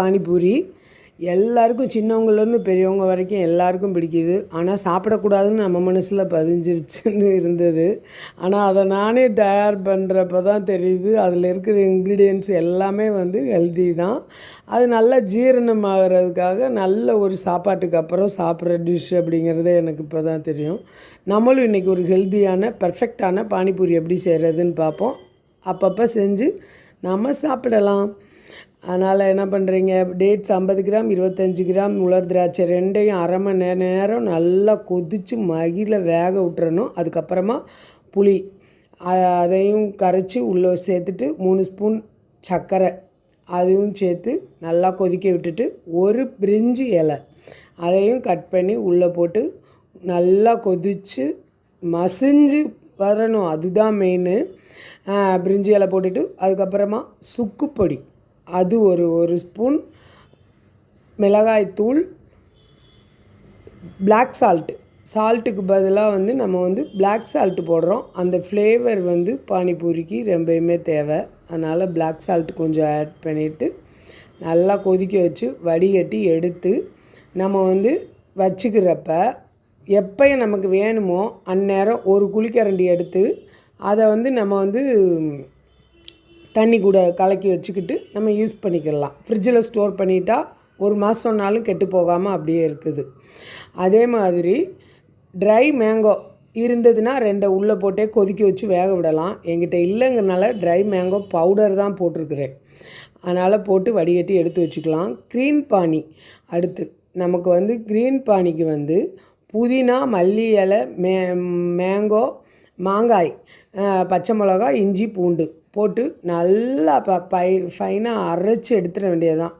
பானிபூரி. எல்லாருக்கும் சின்னவங்கலேருந்து பெரியவங்க வரைக்கும் எல்லாருக்கும் பிடிக்குது. ஆனால் சாப்பிடக்கூடாதுன்னு நம்ம மனசில் பதிஞ்சிருச்சுன்னு இருந்தது. ஆனால் அதை நானே தயார் பண்ணுறப்ப தான் தெரியுது. அதில் இருக்கிற இன்க்ரீடியன்ட்ஸ் எல்லாமே வந்து ஹெல்தி தான். அது நல்லா ஜீரணம் ஆகிறதுக்காக நல்ல ஒரு சாப்பாட்டுக்கு அப்புறம் சாப்பிட்ற டிஷ் அப்படிங்கிறதே எனக்கு இப்போ தான் தெரியும். நம்மளும் இன்றைக்கி ஒரு ஹெல்த்தியான பர்ஃபெக்டான பானிபூரி எப்படி செய்கிறதுன்னு பார்ப்போம். அப்பப்போ செஞ்சு நம்ம சாப்பிடலாம். அதனால் என்ன பண்ணுறீங்க டேட்ஸ் ஐம்பது கிராம் இருபத்தஞ்சி கிராம் உலர் திராட்சை ரெண்டையும் அரை மணி நேரம் நேரம் நல்லா கொதித்து மகிழ வேக விட்டுறணும். அதுக்கப்புறமா புளி. அதையும் கரைச்சி உள்ளே சேர்த்துட்டு மூணு ஸ்பூன் சர்க்கரை. அதையும் சேர்த்து நல்லா கொதிக்க விட்டுட்டு ஒரு பிரிஞ்சு இலை. அதையும் கட் பண்ணி உள்ளே போட்டு நல்லா கொதித்து மசிஞ்சு வரணும். அதுதான் மெயின் பிரிஞ்சி இலை போட்டுட்டு அதுக்கப்புறமா சுக்குப்பொடி அது ஒரு ஒரு ஸ்பூன் மிளகாய்த்தூள் பிளாக் சால்ட்டு சால்ட்டுக்கு பதிலாக வந்து நம்ம வந்து பிளாக் சால்ட்டு போடுறோம். அந்த ஃப்ளேவர் வந்து பானிபூரிக்கு ரொம்பவுமே தேவை. அதனால் பிளாக் சால்ட் கொஞ்சம் ஆட் பண்ணிவிட்டு நல்லா கொதிக்க வச்சு வடிகட்டி எடுத்து நம்ம வந்து வச்சுக்கிறப்ப எப்போ நமக்கு வேணுமோ அந்நேரம் ஒரு குழிக்கரண்டி எடுத்து அதை வந்து நம்ம வந்து தண்ணி கூட கலக்கி வச்சுக்கிட்டு நம்ம யூஸ் பண்ணிக்கலாம். ஃப்ரிட்ஜில் ஸ்டோர் பண்ணிட்டா ஒரு மாதம்னாலும் கெட்டு போகாமல் அப்படியே இருக்குது. அதே மாதிரி ட்ரை மேங்கோ இருந்ததுன்னா ரெண்டை உள்ளே போட்டே கொதிக்க வச்சு வேக விடலாம். எங்கிட்ட இல்லைங்கிறனால ட்ரை மேங்கோ பவுடர் தான் போட்டிருக்கிறேன். அதனால் போட்டு வடிகட்டி எடுத்து வச்சுக்கலாம். க்ரீன் பானி அடுத்து நமக்கு வந்து க்ரீன் பானிக்கு வந்து புதினா மல்லி இலை மே மேங்கோ மாங்காய் பச்சை மிளகா இஞ்சி பூண்டு போட்டு நல்லா ப பை ஃபைனாக அரைச்சி எடுத்துட வேண்டியது தான்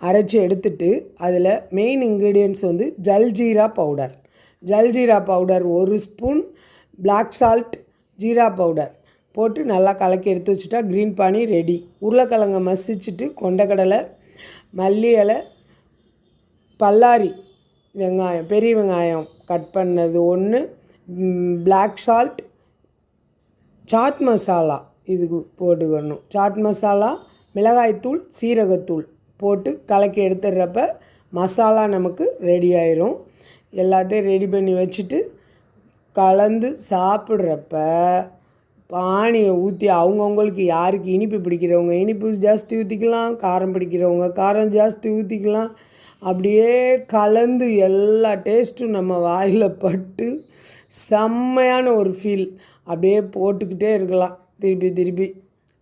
அரைச்சி எடுத்துட்டு அதில் மெயின் இன்க்ரீடியன்ட்ஸ் வந்து ஜல்ஜீரா பவுடர் ஜல்ஜீரா பவுடர் ஒரு spoon black salt jeera powder போட்டு நல்லா கலக்கி எடுத்து வச்சுட்டா க்ரீன் பானி ரெடி உருளைக்கிழங்க மசிச்சுட்டு கொண்டக்கடலை மல்லி இலை பல்லாரி வெங்காயம் பெரிய வெங்காயம் கட் பண்ணது ஒன்று பிளாக் சால்ட் சாட் மசாலா இதுக்கு போட்டுக்கணும். சாட் மசாலா மிளகாய்த்தூள் சீரகத்தூள் போட்டு கலக்கி எடுத்துடுறப்ப மசாலா நமக்கு ரெடி ஆயிரும். எல்லாத்தையும் ரெடி பண்ணி வச்சுட்டு கலந்து சாப்பிட்றப்ப பானியை ஊற்றி அவங்கவுங்களுக்கு யாருக்கு இனிப்பு பிடிக்கிறவங்க இனிப்பு ஜாஸ்தி ஊற்றிக்கலாம் காரம் பிடிக்கிறவங்க காரம் ஜாஸ்தி ஊற்றிக்கலாம் அப்படியே கலந்து எல்லா டேஸ்ட்டும் நம்ம வாயில் பட்டு செம்மையான ஒரு ஃபீல் அப்படியே போட்டுக்கிட்டே இருக்கலாம். திருப்பி திருப்பி.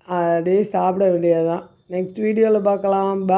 அப்படியே சாப்பிட வேண்டியது தான் நெக்ஸ்ட் வீடியோவில் பார்க்கலாம். பா